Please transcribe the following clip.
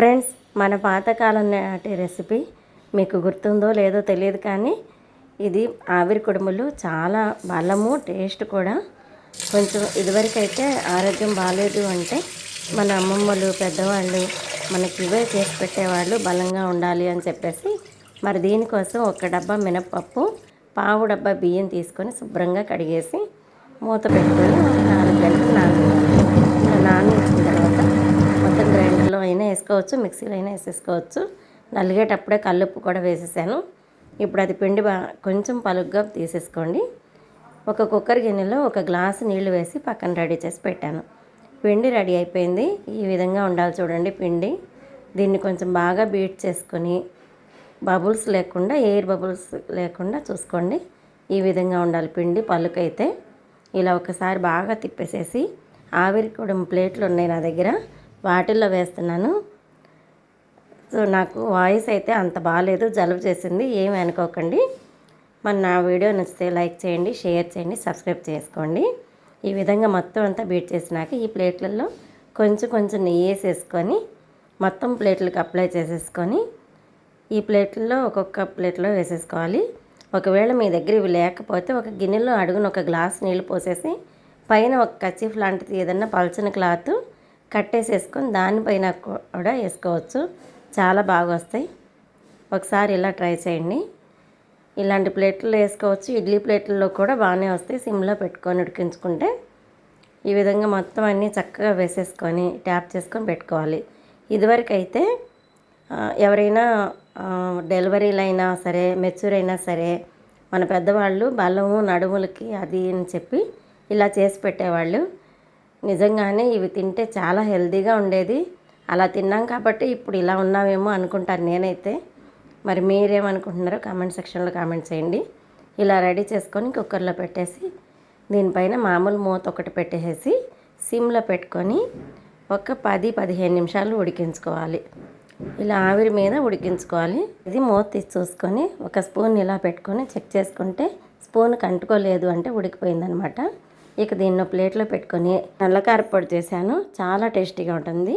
Friends మన పాతకాలం నాటి రెసిపీ మీకు గుర్తుందో లేదో తెలియదు కానీ ఇది ఆవిరి కుడుములు చాలా బలము టేస్ట్ కూడా. కొంచెం ఇదివరకైతే ఆరోగ్యం బాగాలేదు అంటే మన అమ్మమ్మలు పెద్దవాళ్ళు మనకి ఇవే చేసి పెట్టేవాళ్ళు బలంగా ఉండాలి అని చెప్పేసి. మరి దీనికోసం ఒక డబ్బా మినప్పప్పు పావు డబ్బా బియ్యం తీసుకొని శుభ్రంగా కడిగేసి మూత పెట్టుకొని నాలుగు గంటలు నానబెట్టాలి నాన్న తర్వాత వేసుకోవచ్చు మిక్సీలో అయినా వేసేసుకోవచ్చు. నలిగేటప్పుడే కల్లుప్పు కూడా వేసేసాను. ఇప్పుడు అది పిండి బా కొంచెం పలుగ్గా తీసేసుకోండి. ఒక కుక్కర్ గిన్నెలో ఒక గ్లాసు నీళ్ళు వేసి పక్కన రెడీ చేసి పెట్టాను. పిండి రెడీ అయిపోయింది. ఈ విధంగా ఉండాలి చూడండి పిండి. దీన్ని కొంచెం బాగా బీట్ చేసుకొని బబుల్స్ లేకుండా ఎయిర్ బబుల్స్ లేకుండా చూసుకోండి. ఈ విధంగా ఉండాలి పిండి పలుకైతే. ఇలా ఒకసారి బాగా తిప్పేసేసి ఆవిరి కూడా ప్లేట్లు ఉన్నాయి నా దగ్గర. వాటిల్లో వేస్తున్నాను. సో నాకు వాయిస్ అయితే అంత బాగాలేదు జలుబు చేసింది ఏమి అనుకోకండి. మరి నా వీడియో నచ్చితే లైక్ చేయండి షేర్ చేయండి సబ్స్క్రైబ్ చేసుకోండి. ఈ విధంగా మొత్తం అంతా బీట్ చేసినాక ఈ ప్లేట్లలో కొంచెం కొంచెం నెయ్యి వేసేసుకొని మొత్తం ప్లేట్లకు అప్లై చేసేసుకొని ఈ ప్లేట్లలో ఒక్కొక్క ప్లేట్లో వేసేసుకోవాలి. ఒకవేళ మీ దగ్గర ఇవి లేకపోతే ఒక గిన్నెలో అడుగున ఒక గ్లాస్ నీళ్ళు పోసేసి పైన ఒక కచీఫ్ లాంటిది ఏదన్నా పలచని క్లాత్ కట్టేసేసుకొని దానిపైన కూడా వేసుకోవచ్చు. చాలా బాగా వస్తాయి. ఒకసారి ఇలా ట్రై చేయండి. ఇలాంటి ప్లేట్లు వేసుకోవచ్చు. ఇడ్లీ ప్లేట్లలో కూడా బాగానే వస్తాయి. సిమ్లో పెట్టుకొని ఉడికించుకుంటే ఈ విధంగా మొత్తం అన్నీ చక్కగా వేసేసుకొని ట్యాప్ చేసుకొని పెట్టుకోవాలి. ఇదివరకు అయితే ఎవరైనా డెలివరీలు అయినా సరే మెచ్యూర్ అయినా సరే మన పెద్దవాళ్ళు బలము నడుములకి అది అని చెప్పి ఇలా చేసి పెట్టేవాళ్ళు. నిజంగానే ఇవి తింటే చాలా హెల్తీగా ఉండేది. అలా తిన్నాం కాబట్టి ఇప్పుడు ఇలా ఉన్నామేమో అనుకుంటాను నేనైతే. మరి మీరేమనుకుంటున్నారో కామెంట్ సెక్షన్లో కామెంట్ చేయండి. ఇలా రెడీ చేసుకొని కుక్కర్లో పెట్టేసి దీనిపైన మామూలు మూత ఒకటి పెట్టేసి సిమ్లో పెట్టుకొని ఒక పది పదిహేను నిమిషాలు ఉడికించుకోవాలి. ఇలా ఆవిరి మీద ఉడికించుకోవాలి. ఇది మూత తీసి చూసుకొని ఒక స్పూన్ ఇలా పెట్టుకొని చెక్ చేసుకుంటే స్పూన్ కంటుకోలేదు అంటే ఉడికిపోయిందనమాట. ఇక దీన్ని ప్లేట్లో పెట్టుకొని నల్లకారపొడి చేశాను. చాలా టేస్టీగా ఉంటుంది.